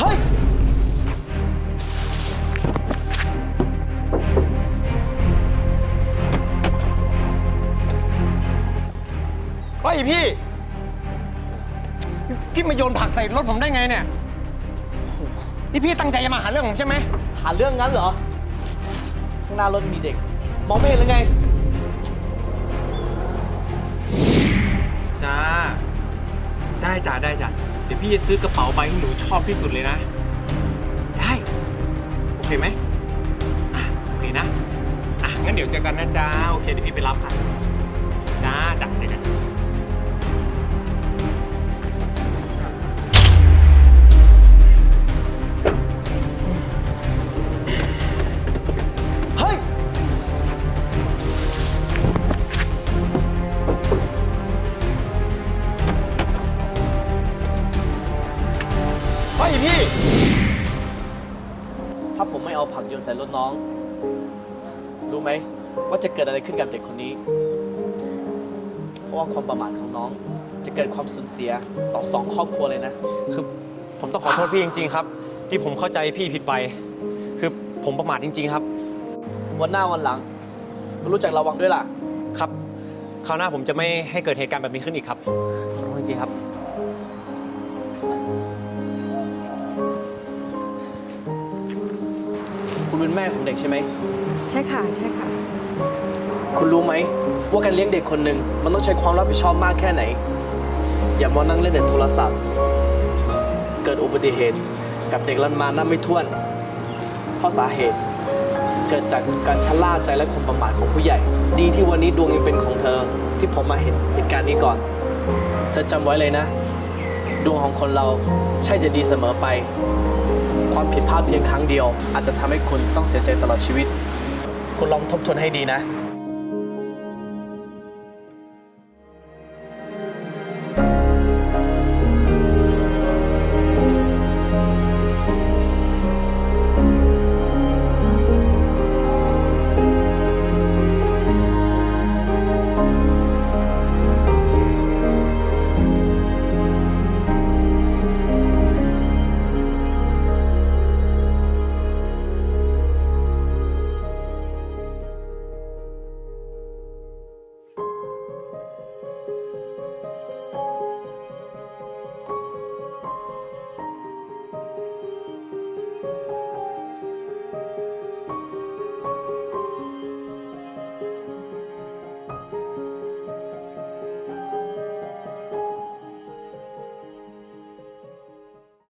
เฮ้ย เฮ้ยพี่ พี่มาโยนผักใส่รถผมได้ไงเนี่ยนี่พี่ตั้งใจจะมาหาเรื่องผมใช่ไหม หาเรื่องงั้นเหรอ ข้างหน้ารถมีเด็ก มองไม่เห็นหรือไง จ้า ได้จ้าได้จ้าเดี๋ยวพี่จะซื้อกระเป๋าใบที่หนูชอบที่สุดเลยนะ ได้ โอเคไหมอะโอเคนะ อะงั้นเดี๋ยวเจอกันนะจ้า โอเคเดี๋ยวพี่ไปรับค่ะ จ้าจัดเจอกัน ถ้าผมไม่เอาผักโยนใส่รถน้อง รู้ไหม ว่าจะเกิดอะไรขึ้นกับเด็กคนนี้ เพราะว่าความประมาทของน้อง จะเกิดความสูญเสียต่อสองครอบครัวเลยนะ คือผมต้องขอโทษพี่จริง ๆ ครับ ที่ผมเข้าใจพี่ผิดไป คือผมประมาทจริง ๆ ครับ วันหน้าวันหลังก็รู้จักระวังด้วยล่ะ ครับคราวหน้าผมจะไม่ให้เกิดเหตุการณ์แบบนี้ขึ้นอีกครับขอโทษจริงๆครับ เป็นแม่ของเด็กใช่ไหม ใช่ค่ะ ใช่ค่ะ คุณรู้ไหม ว่าการเลี้ยงเด็กคนหนึ่งมันต้องใช้ความรับผิดชอบมากแค่ไหน อย่ามัวนั่งเล่นแต่โทรศัพท์ เกิดอุบัติเหตุกับเด็กลันมานับไม่ถ้วน เพราะสาเหตุเกิดจากการชะล่าใจและความประมาทของผู้ใหญ่ ดีที่วันนี้ดวงยังเป็นของเธอที่ผมมาเห็นเหตุการณ์นี้ก่อน เธอจำไว้เลยนะ ดวงของคนเราใช่จะดีเสมอไป ความผิดพลาดเพียงครั้งเดียว อาจจะทำให้คุณต้องเสียใจตลอดชีวิต คุณลองทบทวนให้ดีนะ